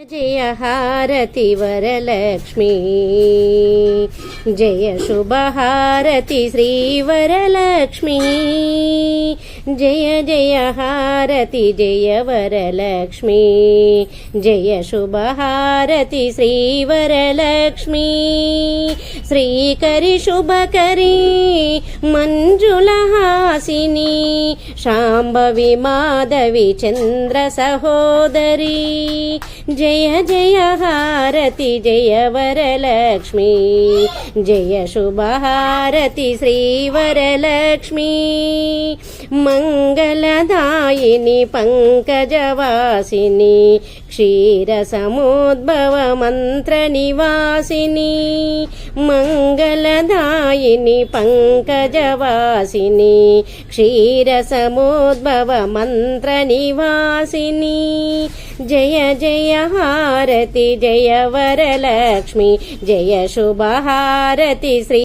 जय हति वरलक्ष्मी। जय शुभहारति श्रीवरलक्ष्मी। जय जय हारति जय वरलक्ष्मी। जय शुभ शुभहारति श्रीवरलक्ष्मी। श्रीकरि शुभकरी मञ्जुलहासिनी शाम्भवि माधवी चन्द्रसहोदरी శుభకరి మంజుల హాసిని శాంభవి మాధవి చంద్ర సహోదరి జయ జయ హారతి జయ వరలక్ష్మి జయ శుభ जय जय हारति जय वरलक्ष्मी जय शुभ हारति श्री